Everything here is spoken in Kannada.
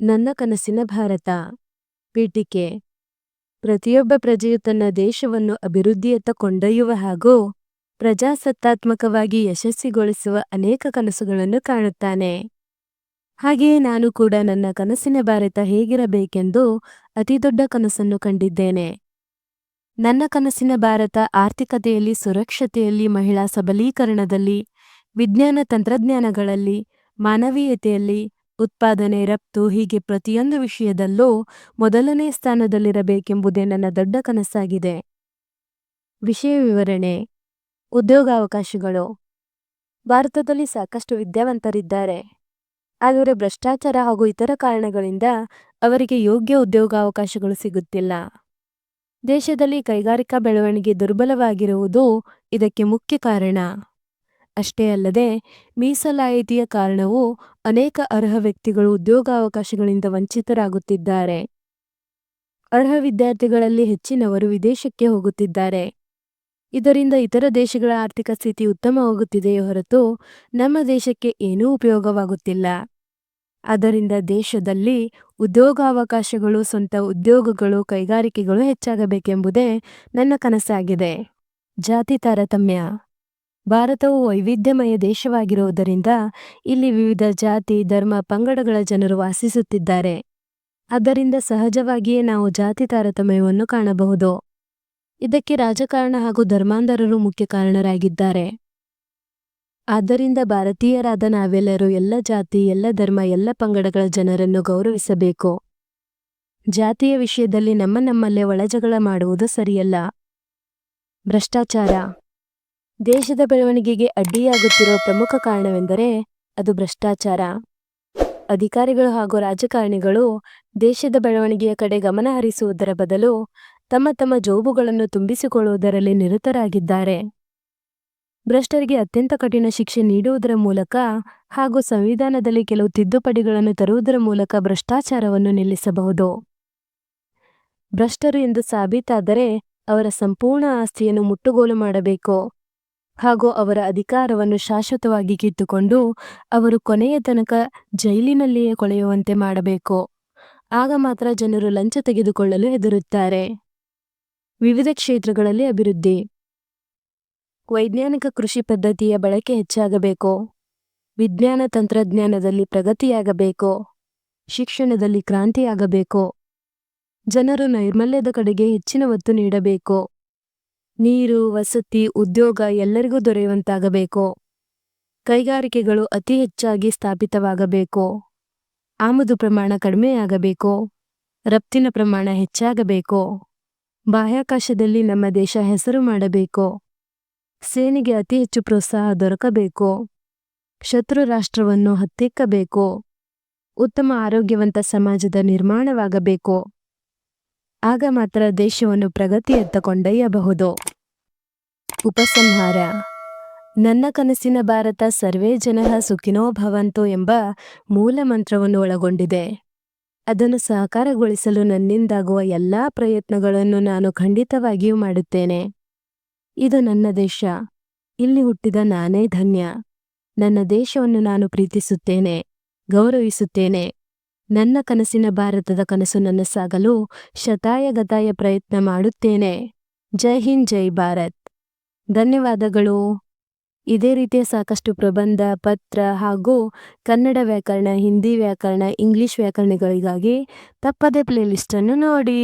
ನನ್ನ ಕನಸಿನ ಭಾರತ. ಪೀಠಿಕೆ. ಪ್ರತಿಯೊಬ್ಬ ಪ್ರಜೆಯು ತನ್ನ ದೇಶವನ್ನು ಅಭಿವೃದ್ಧಿಯತ್ತ ಕೊಂಡೊಯ್ಯುವ ಹಾಗೂ ಪ್ರಜಾಸತ್ತಾತ್ಮಕವಾಗಿ ಯಶಸ್ವಿಗೊಳಿಸುವ ಅನೇಕ ಕನಸುಗಳನ್ನು ಕಾಣುತ್ತಾನೆ. ಹಾಗೆಯೇ ನಾನು ಕೂಡ ನನ್ನ ಕನಸಿನ ಭಾರತ ಹೇಗಿರಬೇಕೆಂದು ಅತಿದೊಡ್ಡ ಕನಸನ್ನು ಕಂಡಿದ್ದೇನೆ. ನನ್ನ ಕನಸಿನ ಭಾರತ ಆರ್ಥಿಕತೆಯಲ್ಲಿ, ಸುರಕ್ಷತೆಯಲ್ಲಿ, ಮಹಿಳಾ ಸಬಲೀಕರಣದಲ್ಲಿ, ವಿಜ್ಞಾನ ತಂತ್ರಜ್ಞಾನಗಳಲ್ಲಿ, ಮಾನವೀಯತೆಯಲ್ಲಿ ಉತ್ಪಾದನೆ, ರಫ್ತು ಹೀಗೆ ಪ್ರತಿಯೊಂದು ವಿಷಯದಲ್ಲೂ ಮೊದಲನೇ ಸ್ಥಾನದಲ್ಲಿರಬೇಕೆಂಬುದೇ ನನ್ನ ದೊಡ್ಡ ಕನಸಾಗಿದೆ. ವಿಷಯ ವಿವರಣೆ. ಉದ್ಯೋಗಾವಕಾಶಗಳು. ಭಾರತದಲ್ಲಿ ಸಾಕಷ್ಟು ವಿದ್ಯಾವಂತರಿದ್ದಾರೆ. ಆದರೆ ಭ್ರಷ್ಟಾಚಾರ ಹಾಗೂ ಇತರ ಕಾರಣಗಳಿಂದ ಅವರಿಗೆ ಯೋಗ್ಯ ಉದ್ಯೋಗಾವಕಾಶಗಳು ಸಿಗುತ್ತಿಲ್ಲ. ದೇಶದಲ್ಲಿ ಕೈಗಾರಿಕಾ ಬೆಳವಣಿಗೆ ದುರ್ಬಲವಾಗಿರುವುದು ಇದಕ್ಕೆ ಮುಖ್ಯ ಕಾರಣ. ಅಷ್ಟೇ ಅಲ್ಲದೆ ಮೀಸಲಾಯಿತಿಯ ಕಾರಣವೂ ಅನೇಕ ಅರ್ಹ ವ್ಯಕ್ತಿಗಳು ಉದ್ಯೋಗಾವಕಾಶಗಳಿಂದ ವಂಚಿತರಾಗುತ್ತಿದ್ದಾರೆ. ಅರ್ಹ ವಿದ್ಯಾರ್ಥಿಗಳಲ್ಲಿ ಹೆಚ್ಚಿನವರು ವಿದೇಶಕ್ಕೆ ಹೋಗುತ್ತಿದ್ದಾರೆ. ಇದರಿಂದ ಇತರ ದೇಶಗಳ ಆರ್ಥಿಕ ಸ್ಥಿತಿ ಉತ್ತಮವಾಗುತ್ತಿದೆಯೇ ಹೊರತು ನಮ್ಮ ದೇಶಕ್ಕೆ ಏನೂ ಉಪಯೋಗವಾಗುತ್ತಿಲ್ಲ. ಆದ್ದರಿಂದ ದೇಶದಲ್ಲಿ ಉದ್ಯೋಗಾವಕಾಶಗಳು, ಸ್ವಂತ ಉದ್ಯೋಗಗಳು, ಕೈಗಾರಿಕೆಗಳು ಹೆಚ್ಚಾಗಬೇಕೆಂಬುದೇ ನನ್ನ ಕನಸಾಗಿದೆ. ಜಾತಿ ತಾರತಮ್ಯ. ಭಾರತವು ವೈವಿಧ್ಯಮಯ ದೇಶವಾಗಿರುವುದರಿಂದ ಇಲ್ಲಿ ವಿವಿಧ ಜಾತಿ, ಧರ್ಮ, ಪಂಗಡಗಳ ಜನರು ವಾಸಿಸುತ್ತಿದ್ದಾರೆ. ಅದರಿಂದ ಸಹಜವಾಗಿಯೇ ನಾವು ಜಾತಿ ತಾರತಮ್ಯವನ್ನು ಕಾಣಬಹುದು. ಇದಕ್ಕೆ ರಾಜಕಾರಣ ಹಾಗೂ ಧರ್ಮಾಂಧರರು ಮುಖ್ಯ ಕಾರಣರಾಗಿದ್ದಾರೆ. ಆದ್ದರಿಂದ ಭಾರತೀಯರಾದ ನಾವೆಲ್ಲರೂ ಎಲ್ಲ ಜಾತಿ, ಎಲ್ಲ ಧರ್ಮ, ಎಲ್ಲ ಪಂಗಡಗಳ ಜನರನ್ನು ಗೌರವಿಸಬೇಕು. ಜಾತಿಯ ವಿಷಯದಲ್ಲಿ ನಮ್ಮ ನಮ್ಮಲ್ಲೇ ಒಳಜಗಳ ಮಾಡುವುದು ಸರಿಯಲ್ಲ. ಭ್ರಷ್ಟಾಚಾರ ದೇಶದ ಬೆಳವಣಿಗೆಗೆ ಅಡ್ಡಿಯಾಗುತ್ತಿರುವ ಪ್ರಮುಖ ಕಾರಣವೆಂದರೆ ಅದು ಭ್ರಷ್ಟಾಚಾರ. ಅಧಿಕಾರಿಗಳು ಹಾಗೂ ರಾಜಕಾರಣಿಗಳು ದೇಶದ ಬೆಳವಣಿಗೆಯ ಕಡೆ ಗಮನ ಹರಿಸುವುದರ ಬದಲು ತಮ್ಮ ತಮ್ಮ ಜೋಬುಗಳನ್ನು ತುಂಬಿಸಿಕೊಳ್ಳುವುದರಲ್ಲಿ ನಿರತರಾಗಿದ್ದಾರೆ. ಭ್ರಷ್ಟರಿಗೆ ಅತ್ಯಂತ ಕಠಿಣ ಶಿಕ್ಷೆ ನೀಡುವುದರ ಮೂಲಕ ಹಾಗೂ ಸಂವಿಧಾನದಲ್ಲಿ ಕೆಲವು ತಿದ್ದುಪಡಿಗಳನ್ನು ತರುವುದರ ಮೂಲಕ ಭ್ರಷ್ಟಾಚಾರವನ್ನು ನಿಲ್ಲಿಸಬಹುದು. ಭ್ರಷ್ಟರು ಎಂದು ಸಾಬೀತಾದರೆ ಅವರ ಸಂಪೂರ್ಣ ಆಸ್ತಿಯನ್ನು ಮುಟ್ಟುಗೋಲು ಮಾಡಬೇಕು. ಹಾಗೂ ಅವರ ಅಧಿಕಾರವನ್ನು ಶಾಶ್ವತವಾಗಿ ಕಿತ್ತುಕೊಂಡು ಅವರು ಕೊನೆಯ ತನಕ ಜೈಲಿನಲ್ಲಿಯೇ ಕೊಳೆಯುವಂತೆ ಮಾಡಬೇಕು. ಆಗ ಮಾತ್ರ ಜನರು ಲಂಚ ತೆಗೆದುಕೊಳ್ಳಲು ಹೆದರುತ್ತಾರೆ. ವಿವಿಧ ಕ್ಷೇತ್ರಗಳಲ್ಲಿ ಅಭಿವೃದ್ಧಿ. ವೈಜ್ಞಾನಿಕ ಕೃಷಿ ಪದ್ಧತಿಯ ಬಳಕೆ ಹೆಚ್ಚಾಗಬೇಕು. ವಿಜ್ಞಾನ ತಂತ್ರಜ್ಞಾನದಲ್ಲಿ ಪ್ರಗತಿಯಾಗಬೇಕು. ಶಿಕ್ಷಣದಲ್ಲಿ ಕ್ರಾಂತಿಯಾಗಬೇಕು. ಜನರು ನೈರ್ಮಲ್ಯದ ಕಡೆಗೆ ಹೆಚ್ಚಿನ ಒತ್ತು ನೀಡಬೇಕು. ನೀರು, ವಸತಿ, ಉದ್ಯೋಗ ಎಲ್ಲರಿಗೂ ದೊರೆಯುವಂತಾಗಬೇಕು. ಕೈಗಾರಿಕೆಗಳು ಅತಿ ಹೆಚ್ಚಾಗಿ ಸ್ಥಾಪಿತವಾಗಬೇಕು. ಆಮದು ಪ್ರಮಾಣ ಕಡಿಮೆಯಾಗಬೇಕು ರಫ್ತಿನ ಪ್ರಮಾಣ ಹೆಚ್ಚಾಗಬೇಕು. ಬಾಹ್ಯಾಕಾಶದಲ್ಲಿ ನಮ್ಮ ದೇಶ ಹೆಸರು ಮಾಡಬೇಕು. ಸೇನೆಗೆ ಅತಿ ಹೆಚ್ಚು ಪ್ರೋತ್ಸಾಹ ದೊರಕಬೇಕು. ಶತ್ರು ರಾಷ್ಟ್ರವನ್ನು ಹತ್ತಿಕ್ಕಬೇಕು. ಉತ್ತಮ ಆರೋಗ್ಯವಂತ ಸಮಾಜದ ನಿರ್ಮಾಣವಾಗಬೇಕು. ಆಗ ಮಾತ್ರ ದೇಶವನ್ನು ಪ್ರಗತಿಯತ್ತ ಕೊಂಡೊಯ್ಯಬಹುದು. ಉಪಸಂಹಾರ. ನನ್ನ ಕನಸಿನ ಭಾರತ ಸರ್ವೇ ಜನಃ ಸುಖಿನೋ ಭವಂತೋ ಎಂಬ ಮೂಲ ಮಂತ್ರವನ್ನು ಒಳಗೊಂಡಿದೆ. ಅದನ್ನು ಸಹಕಾರಗೊಳಿಸಲು ನನ್ನಿಂದಾಗುವ ಎಲ್ಲಾ ಪ್ರಯತ್ನಗಳನ್ನು ನಾನು ಖಂಡಿತವಾಗಿಯೂ ಮಾಡುತ್ತೇನೆ. ಇದು ನನ್ನ ದೇಶ. ಇಲ್ಲಿ ಹುಟ್ಟಿದ ನಾನೇ ಧನ್ಯ. ನನ್ನ ದೇಶವನ್ನು ನಾನು ಪ್ರೀತಿಸುತ್ತೇನೆ, ಗೌರವಿಸುತ್ತೇನೆ. ನನ್ನ ಕನಸಿನ ಭಾರತದ ಕನಸು ನನ್ನ ಸಾಗಲು ಶತಾಯಗತಾಯ ಪ್ರಯತ್ನ ಮಾಡುತ್ತೇನೆ. ಜೈ ಹಿಂದ್, ಜೈ ಭಾರತ್. ಧನ್ಯವಾದಗಳು. ಇದೇ ರೀತಿಯ ಸಾಕಷ್ಟು ಪ್ರಬಂಧ, ಪತ್ರ ಹಾಗೂ ಕನ್ನಡ ವ್ಯಾಕರಣ, ಹಿಂದಿ ವ್ಯಾಕರಣ, ಇಂಗ್ಲಿಷ್ ವ್ಯಾಕರಣಗಳಿಗಾಗಿ ತಪ್ಪದೇ ಪ್ಲೇಲಿಸ್ಟನ್ನು ನೋಡಿ.